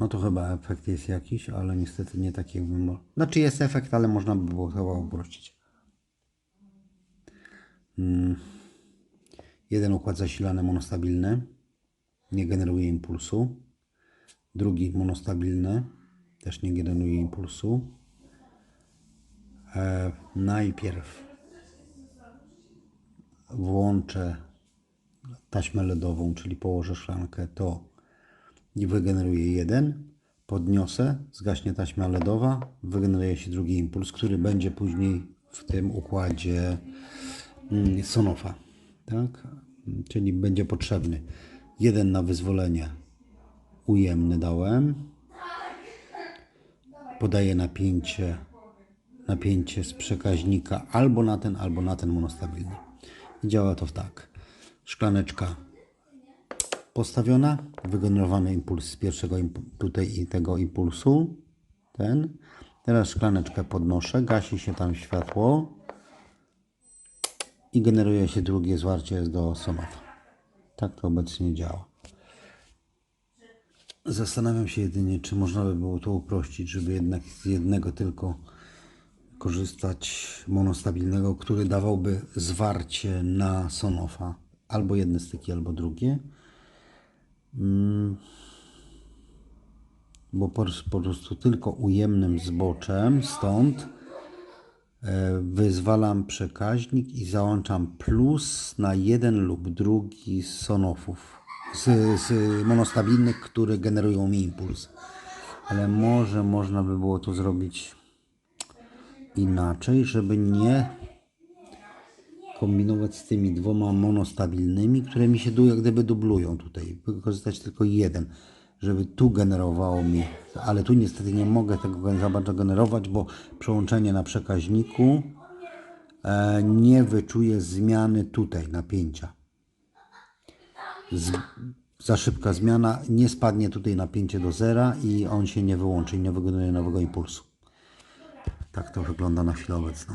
No to chyba efekt jest jakiś, ale niestety nie taki jakbym... mo- Znaczy jest efekt, ale można by było chyba uprościć. Mm. Jeden układ zasilany monostabilny. Nie generuje impulsu. Drugi monostabilny. Też nie generuje impulsu. E, najpierw włączę taśmę LEDową, czyli położę szklankę, to i wygeneruje jeden, podniosę, zgaśnie taśma LEDowa, wygeneruje się drugi impuls, który będzie później w tym układzie mm, Sonofa, tak? Czyli będzie potrzebny jeden na wyzwolenie ujemny dałem, podaję napięcie, napięcie z przekaźnika albo na ten, albo na ten monostabilny. I działa to tak. Szklaneczka postawiona, wygenerowany impuls z pierwszego tutaj i tego impulsu, ten. Teraz szklaneczkę podnoszę, gasi się tam światło i generuje się drugie zwarcie do sonofa. Tak to obecnie działa. Zastanawiam się jedynie, czy można by było to uprościć, żeby jednak z jednego tylko korzystać monostabilnego, który dawałby zwarcie na sonofa. Albo jedne styki, albo drugie. Bo po, po prostu tylko ujemnym zboczem stąd e, wyzwalam przekaźnik i załączam plus na jeden lub drugi z sonofów, z, z monostabilnych, które generują mi impuls. Ale może można by było to zrobić inaczej, żeby nie kombinować z tymi dwoma monostabilnymi, które mi się jak gdyby dublują tutaj. Wykorzystać tylko jeden, żeby tu generowało mi, ale tu niestety nie mogę tego za bardzo generować, bo przełączenie na przekaźniku e, nie wyczuje zmiany tutaj napięcia. Z, za szybka zmiana, nie spadnie tutaj napięcie do zera i on się nie wyłączy i nie wygeneruje nowego impulsu. Tak to wygląda na chwilę obecną.